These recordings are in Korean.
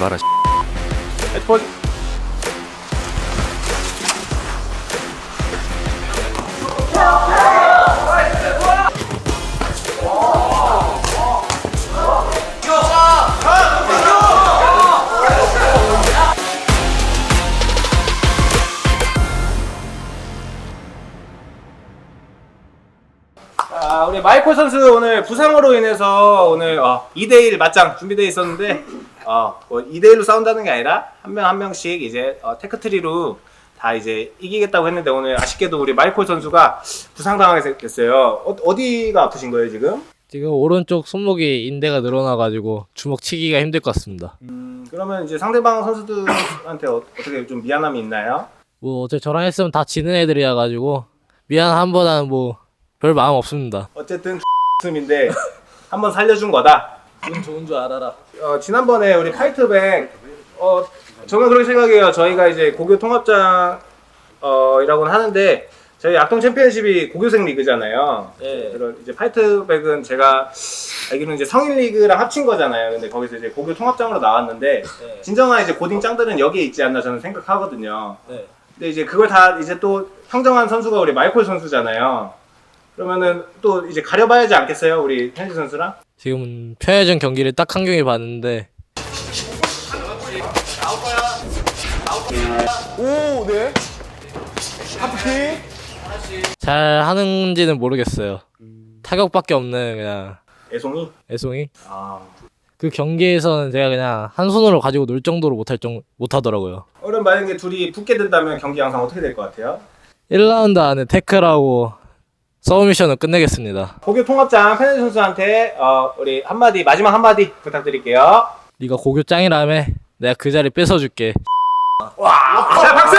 나라 헤드폰 아, 우리 마이콜 선수 오늘 부상으로 인해서 오늘 어, 2대1 맞짱 준비되어 있었는데 어, 뭐 2대1로 싸운다는 게 아니라 한 명 한 명씩 이제 어, 테크트리로 다 이제 이기겠다고 했는데 오늘 아쉽게도 우리 마이콜 선수가 부상당하게 됐어요. 어, 어디가 아프신 거예요 지금? 지금 오른쪽 손목이 인대가 늘어나가지고 주먹 치기가 힘들 것 같습니다. 음, 그러면 이제 상대방 선수들한테 어, 어떻게 좀 미안함이 있나요? 뭐 어제 저랑 했으면 다 지는 애들이라 가지고 미안함보다는 뭐 별 마음 없습니다. 어쨌든 웃음인데 한번 살려준 거다. 기분 좋은 줄 알아라. 어, 지난번에 우리 파이트백 어 저는 그렇게 생각해요. 저희가 이제 고교 통합장 어 이라고는 하는데 저희 악동 챔피언십이 고교생 리그잖아요. 네. 그런 이제 파이트백은 제가 알기로는 이제 성인 리그랑 합친 거잖아요. 근데 거기서 이제 고교 통합장으로 나왔는데 네. 진정한 이제 고딩 짱들은 여기에 있지 않나 저는 생각하거든요. 네. 근데 이제 그걸 다 이제 또 평정한 선수가 우리 마이콜 선수잖아요. 그러면은 또 이제 가려봐야지 않겠어요, 우리 현지 선수랑? 지금 편의점 경기를 딱 한 경기 봤는데 오, 네. 하프킥. 잘 하는지는 모르겠어요. 타격밖에 없는 그냥 애송이. 애송이. 아. 그 경기에서는 제가 그냥 한 손으로 가지고 놀 정도로 못할 정 못하더라고요. 그럼 만약에 둘이 붙게 된다면 경기 양상 어떻게 될 것 같아요? 1라운드 안에 태클하고 서브미션을 끝내겠습니다. 고교 통합장 페네 선수한테 어, 우리 한마디 마지막 한마디 부탁드릴게요. 네가 고교 짱이라며 내가 그 자리 뺏어줄게. 자 박수!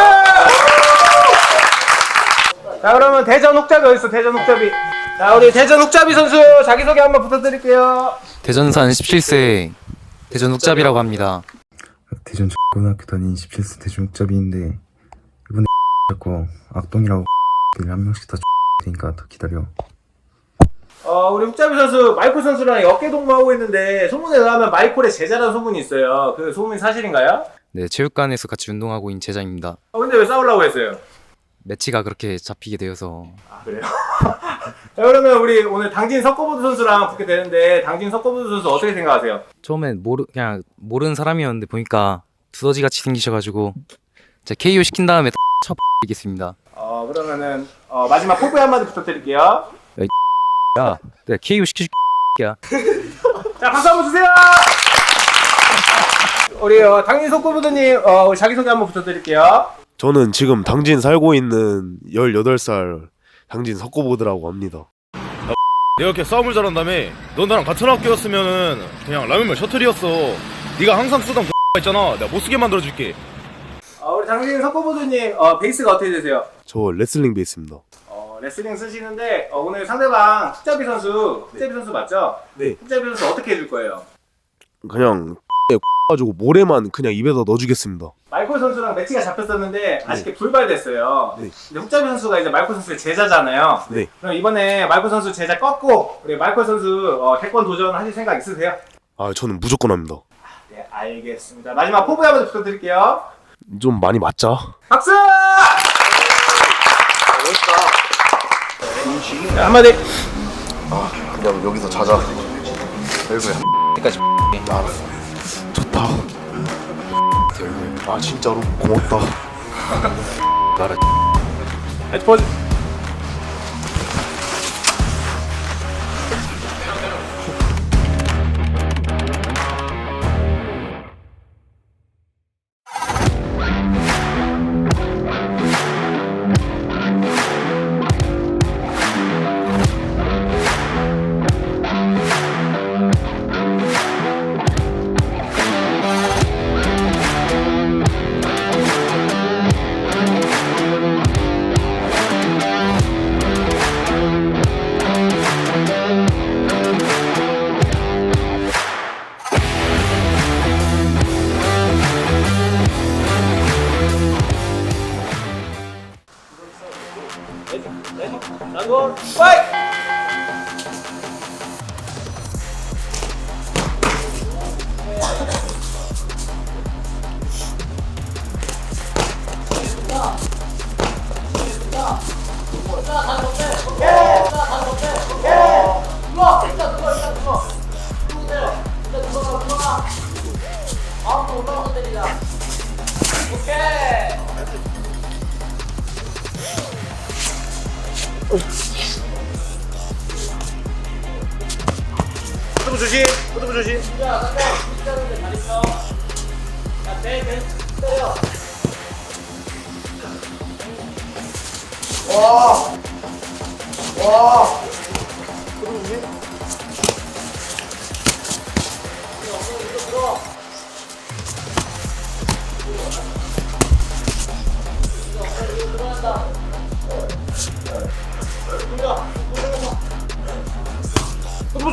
자 그러면 대전 옥잡이 어디 있어? 대전 옥잡이. 자 우리 대전 옥잡이 선수 자기 소개 한번 부탁드릴게요. 대전산 17세 대전 욱잡이라고 합니다 대전 고등학교 다닌 17세 대중잡이인데 이번에 자꾸 악동이라고 한 명씩 다 되니까 더 기다려 어 우리 옥잡이 선수 마이콜 선수랑 어깨 동무하고 있는데 소문에 의하면 마이콜의 제자라는 소문이 있어요. 그 소문이 사실인가요? 네 체육관에서 같이 운동하고 있는 제자입니다 어, 근데 왜 싸우려고 했어요? 매치가 그렇게 잡히게 되어서 아 그래요? 자 그러면 우리 오늘 당진 석고보드 선수랑 붙게 되는데 당진 석고보드 선수 어떻게 생각하세요? 처음엔 모르 그냥 모르는 사람이었는데 보니까 두더지 같이 생기셔가지고 제 KO 시킨 다음에 쳐 이겠습니다 어 그러면은 어, 마지막 포부 한마디 부탁드릴게요. 야 내가 KO 시켜줄게 야자 박수 한번 주세요. 우리 어, 당진 석고보드님 어, 우리 자기 소개 한번 부탁드릴게요. 저는 지금 당진 살고 있는 18살 당진 석고보드라고 합니다. 내가 이렇게 싸움을 잘한다며 넌 나랑 같은 학교였으면은 그냥 라면면 셔틀이었어 네가 항상 쓰던 그 있잖아 내가 못쓰게 만들어줄게 어, 우리 당진 석고보드님 어, 베이스가 어떻게 되세요? 저 레슬링 베이스입니다. 어, 레슬링 쓰시는데 어, 오늘 상대방 흑자비 선수 흑자비 선수 맞죠? 네. 흑자비 선수 어떻게 해줄 거예요? 그냥 가지고 모래만 그냥 입에다 넣어주겠습니다. 마이콜 선수랑 매치가 잡혔었는데 아쉽게 불발됐어요. 네. 근데 훅자비 선수가 이제 마이콜 선수의 제자잖아요. 네. 그럼 이번에 마이콜 선수 제자 꺾고 우리 마이콜 선수 어, 태권 도전 하실 생각 있으세요? 아 저는 무조건 합니다. 네, 알겠습니다. 마지막 포부 한번 부탁드릴게요. 좀 많이 맞자. 박수! 자, 한마디. 그냥 여기서 자자. 좋다. 아 진짜로 고맙다. 헤드폰.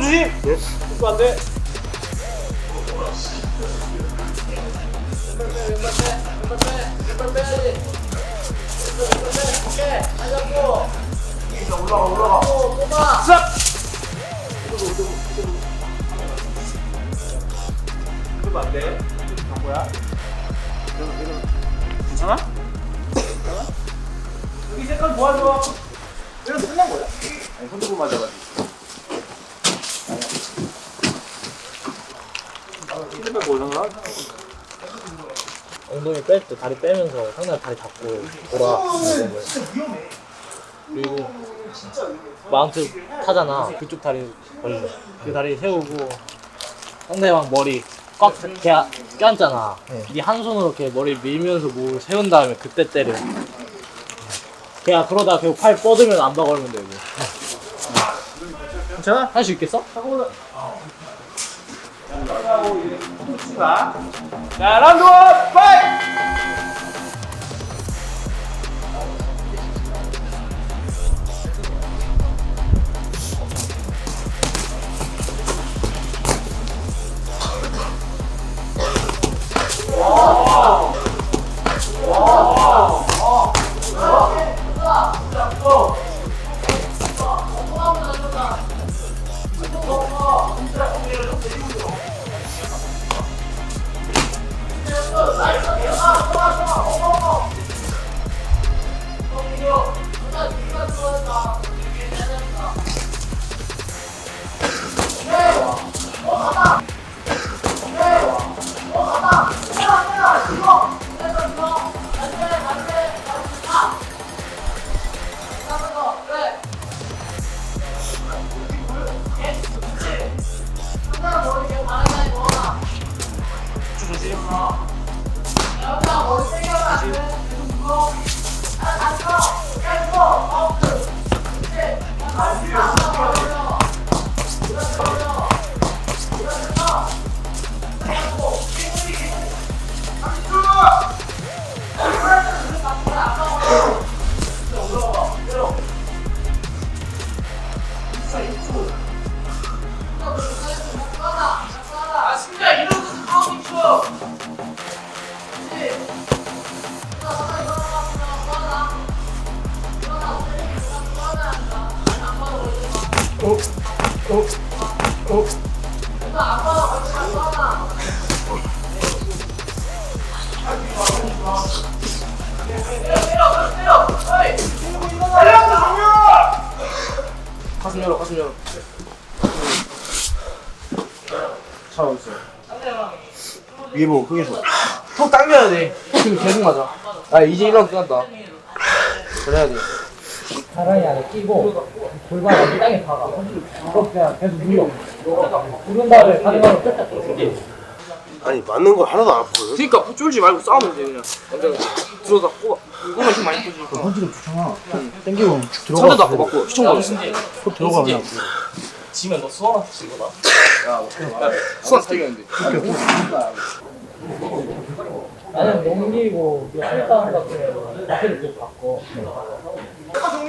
조심 안돼 포토부 안돼 뭐야 괜찮아? 괜찮아? 색깔 도와줘 이런 끝난 거야? 아니 손두부 맞아가지고 피드백 뭐 거? 엉덩이 뺄 때 다리 빼면서 상대 다리 잡고 돌아. 그리고 마운트 타잖아. 그쪽 다리 걸려. 그 다리 세우고 상대방 머리 꽉 걔, 껴안잖아. 네한 손으로 이렇게 머리 밀면서 뭐 세운 다음에 그때 때려. 걔가 그러다 결국 팔 뻗으면 안 박으면 되고. 괜찮아? 할 수 있겠어? 자 라운드 원 파이 가슴 열어, 가슴 열어. 위에 보고 크게 줘턱 당겨야 돼. 지금 계속 맞아. 아 이제 1라운드 끝났다. 그래야 돼. 사랑이 안에 끼고 골반 어디 땅에 박아. 그럼 그냥 계속 눌러. 누른 다음에 가능하면 뺐다 아니 맞는 거 하나도 안 보여. 그니까 쫄지 말고 싸우면 돼 그냥. 완전 들어다 꼽아. 이거만 힘 많이 꽂으니까. 헌지를 좋잖아. 땡기고 들어가. 상대도 아까 맞고 시청 맞았어. 들어가 그냥. 지면 너 수원한테 진 거다. 야, 수원 사귀었는데. 나는 넘기고 한다운 같은 거 앞에를 좀 바꿔.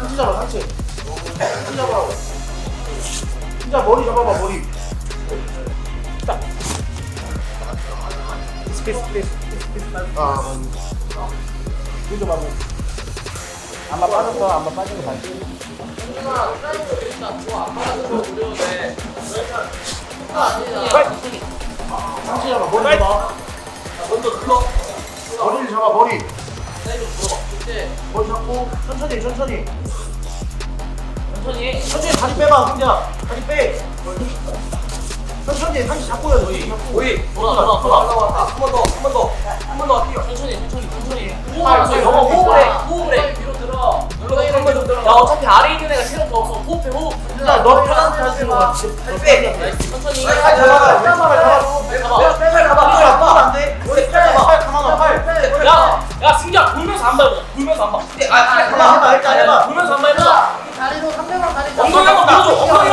상체 잡아 상체 상체 잡아라고 진짜 머리 잡아봐 머리. 스페이스 스페이스 스페이스 아 이거 말고 안마 빠졌어 안마 빠진 거 봤지? 상체 잡아 머리 잡아. 머리를 잡아 머리 머리 잡고 천천히 천천히 천천히. 천천히 다리 빼봐 승자 다리 빼 천천히 다시 잡고 해야 돼 잡고 돌아 돌아 돌아. 올라왔다 한번 더 한 번 더 한 번 더 뛰어 천천히 천천히 천천히. 아, 이거 영어 호흡을 해. 호흡을 해. 뒤로 들어. 한번 좀야 어차피 아래 있는 애가 체력도 없어. 호흡해 호흡. 승자 너 편한 데 하지 마빼 천천히. 팔 잡아 잡아 잡아 한 발. 해봐 해봐 일단 해봐 돌면서 한발 해보자. 다리로 상대방 다리 엉덩이 한번 밀어줘. 엉덩이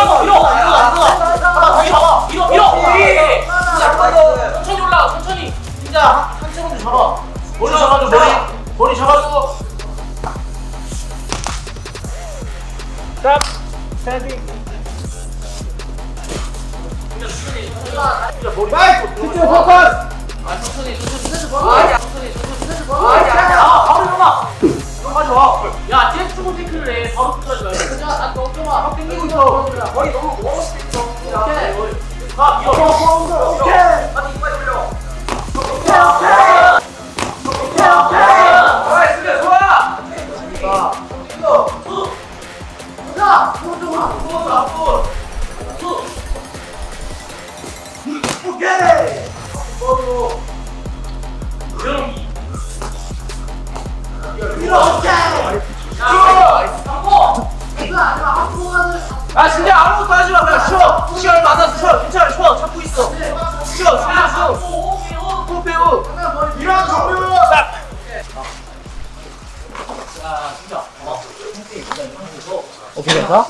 어깨가 아파?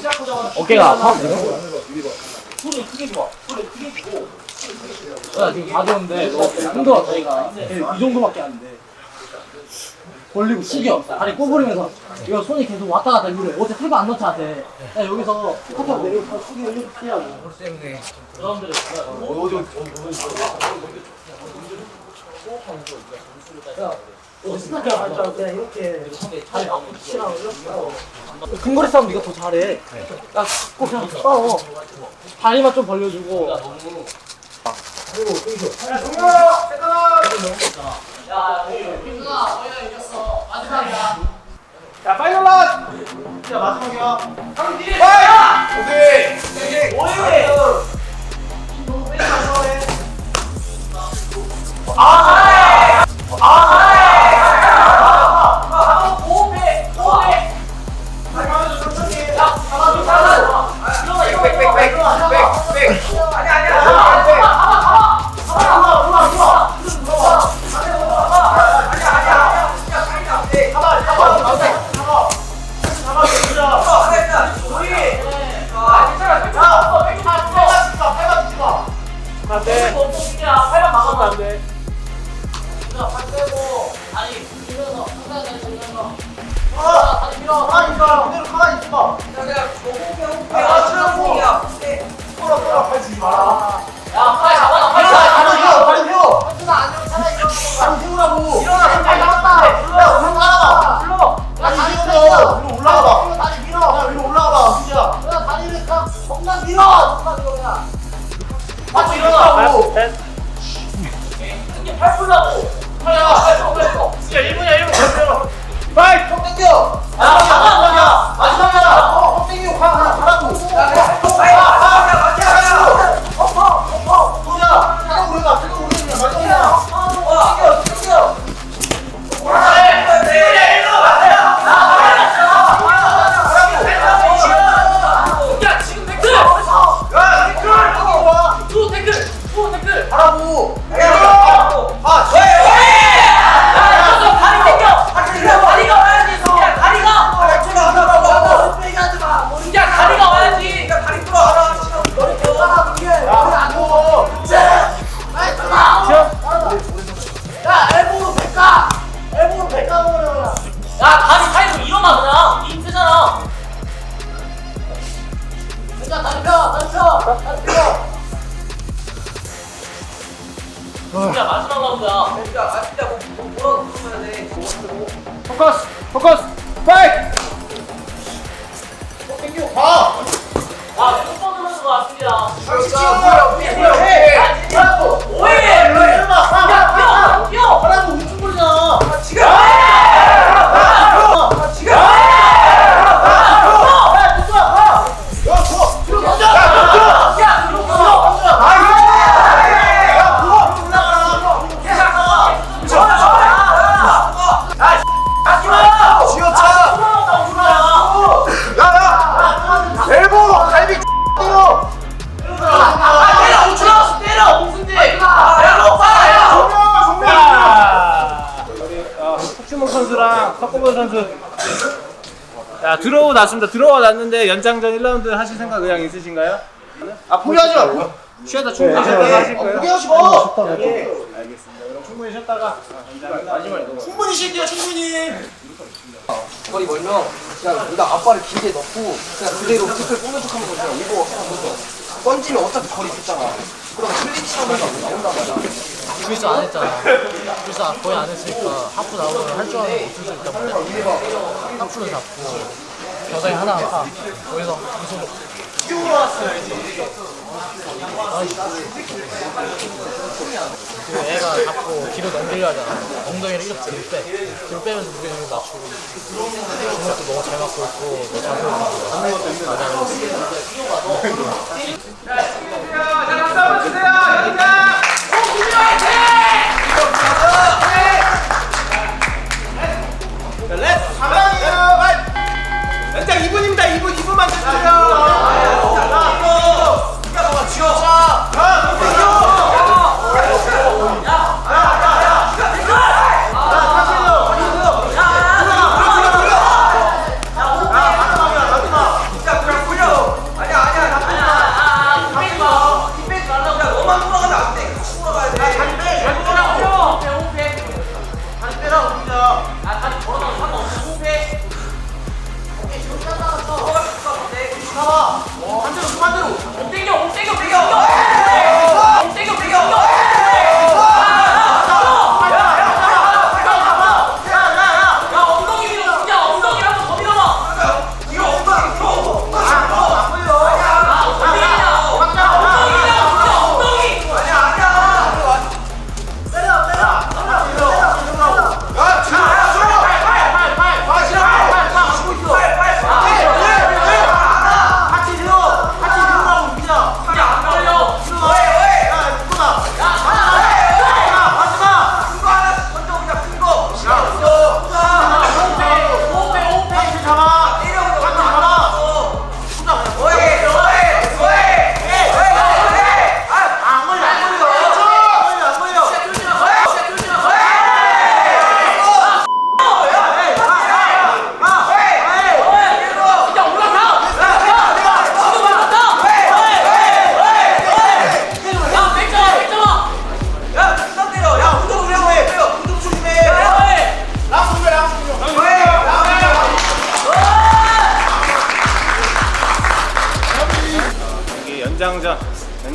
어깨가 아파? 소리 크게 좋아 소리 크게 주고 야 지금 가져오는데 너 힘들어 저희가 이 정도밖에 안 돼 벌리고 숙여 다리 꼬부리면서 이거 손이 계속 왔다 갔다 이래 어제 털고 안 넣자 돼 야, 여기서 하다 내리고 숙여 이렇게 피하고 여러분들 어디 스타트 할줄 그냥 이렇게 다리 나오면 치라고 이렇게 근거리 싸움 네가 더 잘해. 야 꼭 그냥 싸워. 다리만 좀 벌려주고. 야야 민준아 야 팔만 막으면 안돼 민준아 팔 빼고 다리 밀어서 상단 다리 밀어서 자, 다리 밀어 가만히 있어 그대로 가만히 있어 끌어 끌어 팔 주지 마라 야 팔 잡아 팔 다리 잡아 세워 다리 세워 현준아, 안녕. 차라리 일어나. 다리 세우라고 일어나. 발 잡았다. 불러 올라가봐 불러. 야, 다리 다리 세워 펴. 위로 올라가봐 다리 밀어. 야 위로 올라가봐 수지야 야, 다리를 가. 겁나 밀어. 겁나 밀어, 그냥. 같이 일어나고 승기 팔 풀라고 팔야 팔 풀라고 진짜 1분이야 1분 파이 턱 당겨 야 잠깐만요 마지막이야 턱 당기고 가 그냥 가라고 엎어 자, 진짜 마지막 겁니다. 진짜, 아, 진짜 뭐, 뭐, 뭐라고 부르면 돼. 뭐, 뭐, 포커스, 포커스, 파이트! 어, 땡겨, 봐! 아, 못 받으면서 왔습니다. 아, 진짜, 뭐야, 뭐야, 났습니다. 들어와 났는데 연장전 1라운드 하실 생각 의향 있으신가요? 아 포기하지 말고 쉬었다 충분히 쉬었다가 하실 거예요? 포기하지 마. 예, 알겠습니다. 그럼 충분히 쉬었다가 마지막에 충분히 쉴게요 충분히. 거리 멀면 그냥 우리가 앞발을 길게 넣고 그냥 그대로 킥을 뽑는 척하면 그냥 오버 하는 거죠. 던지면 어차피 거리 있잖아. 그럼 클린치 하면 나온단 말이야. 불스 안 했잖아. 불스 거의 안 했으니까 하프 나오면 할 줄 아는 못쓸 수 있단 말이야. 하프를 잡고 겨자기 하나 파. 거기서 계속 그 애가 잡고 뒤로 넘기려 하잖아. 엉덩이를 이렇게 뒤로 빼. 뒤로 빼면서 무게중심 맞추고. 주먹도 너무 잘 맞고 있고, 너 자세도 맞는 것도 힘들어. 자 박수 한번 주세요. 연장. 자, 렛츠 가만히요. 연장 2분입니다. 2분 2분만 주세요.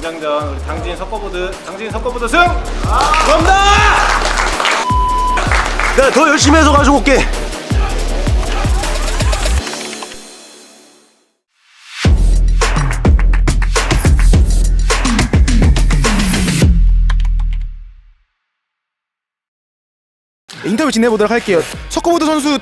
연장전 우리 당진 석고보드 당진 석고보드 승! 내가 더 열심히 해서 가지고 올게. 인터뷰 진행해 보도록 할게요. 석고보드 선수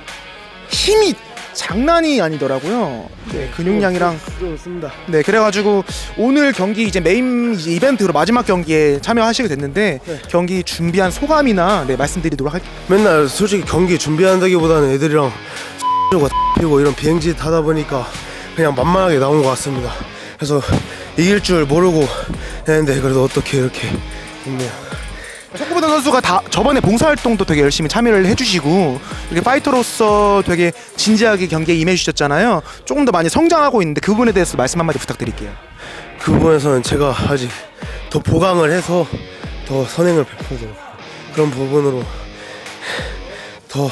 힘이 장난이 아니더라고요. 네, 근육량이랑 좋습니다. 네 그래가지고 오늘 경기 이제 메인 이제 이벤트로 마지막 경기에 참여하시게 됐는데 경기 준비한 소감이나 네 말씀드리도록 할게요. 맨날 솔직히 경기 준비한다기보다는 애들이랑 가 피고 이런 비행지 타다 보니까 그냥 만만하게 나온 것 같습니다. 그래서 이길 줄 모르고 했는데 그래도 어떻게 이렇게 됐네요. 선수가 다 저번에 봉사활동도 되게 열심히 참여를 해주시고 이렇게 파이터로서 되게 진지하게 경기에 임해주셨잖아요. 조금 더 많이 성장하고 있는데 그 부분에 대해서 말씀 한마디 부탁드릴게요. 그 부분에서는 제가 아직 더 보강을 해서 더 선행을 베푸도록 그런 부분으로 더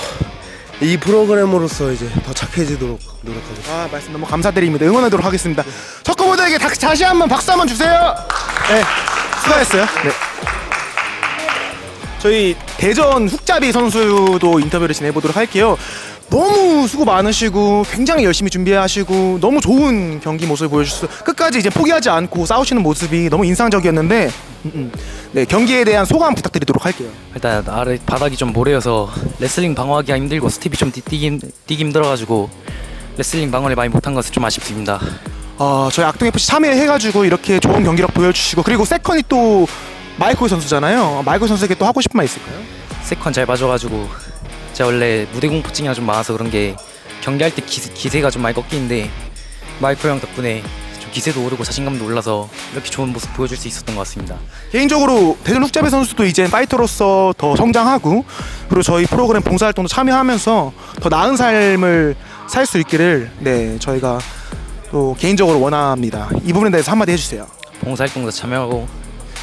이 프로그램으로서 이제 더 착해지도록 노력하겠습니다. 아 말씀 너무 감사드립니다. 응원하도록 하겠습니다. 석고보드에게 다, 다시 한번 박수 한번 주세요. 네, 수고하셨어요. 네. 저희 대전 훅잡이 선수도 인터뷰를 진행해보도록 할게요. 너무 수고 많으시고 굉장히 열심히 준비하시고 너무 좋은 경기 모습을 보여주셔서 끝까지 이제 포기하지 않고 싸우시는 모습이 너무 인상적이었는데 음, 음. 네 경기에 대한 소감 부탁드리도록 할게요. 일단 아래 바닥이 좀 모래여서 레슬링 방어하기가 힘들고 스텝이 좀 뛰, 뛰기, 힘- 뛰기 힘들어가지고 레슬링 방어를 많이 못한 것은 좀 아쉽습니다. 어, 저희 악동 FC 참여해가지고 이렇게 좋은 경기력 보여주시고 그리고 세컨이 또 마이클 선수잖아요. 마이클 선수에게 또 하고 싶은 말 있을까요? 세컨 잘 봐줘가지고 제가 원래 무대 공포증이 좀 많아서 그런 게 경기할 때 기세, 기세가 좀 많이 꺾이는데 마이크로 형 덕분에 좀 기세도 오르고 자신감도 올라서 이렇게 좋은 모습 보여줄 수 있었던 것 같습니다. 개인적으로 대전 훅잡이 선수도 이제 파이터로서 더 성장하고 그리고 저희 프로그램 봉사활동도 참여하면서 더 나은 삶을 살 수 있기를 네 저희가 또 개인적으로 원합니다. 이 부분에 대해서 한마디 해주세요. 봉사활동도 참여하고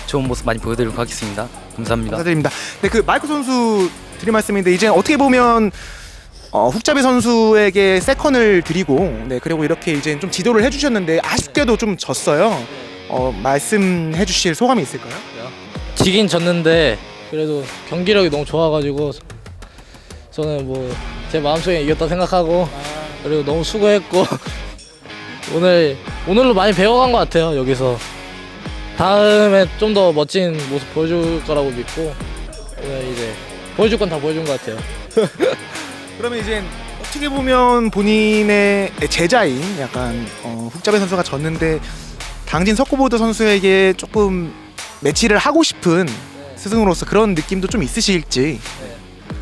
좋은 모습 많이 보여드리도록 하겠습니다. 감사합니다. 감사드립니다. 네, 그 마이크 선수 드릴 말씀인데 이제 어떻게 보면 어, 훅잡이 선수에게 세컨을 드리고 네 그리고 이렇게 이제 좀 지도를 해주셨는데 아쉽게도 좀 졌어요. 어, 말씀해 주실 소감이 있을까요? 지긴 졌는데 그래도 경기력이 너무 좋아가지고 저는 뭐 제 마음속에 이겼다 생각하고 그리고 너무 수고했고 오늘 오늘로 많이 배워간 것 같아요 여기서 다음에 좀 더 멋진 모습 보여줄 거라고 믿고 오늘 이제 보여줄 건 다 보여준 것 같아요. 그러면 이제 어떻게 보면 본인의 제자인 약간 어, 훅잡이 선수가 졌는데 당진 석고보드 선수에게 조금 매치를 하고 싶은 스승으로서 그런 느낌도 좀 있으실지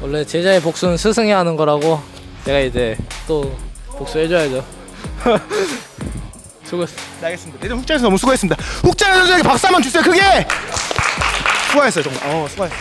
원래 제자의 복수는 스승이 하는 거라고 내가 이제 또 복수해줘야죠. 수고했어. 네, 알겠습니다. 훅잡이 선수 너무 수고했습니다. 훅잡이 선수에게 박수 한번 주세요. 크게 수고했어요 정말. 어 수고했어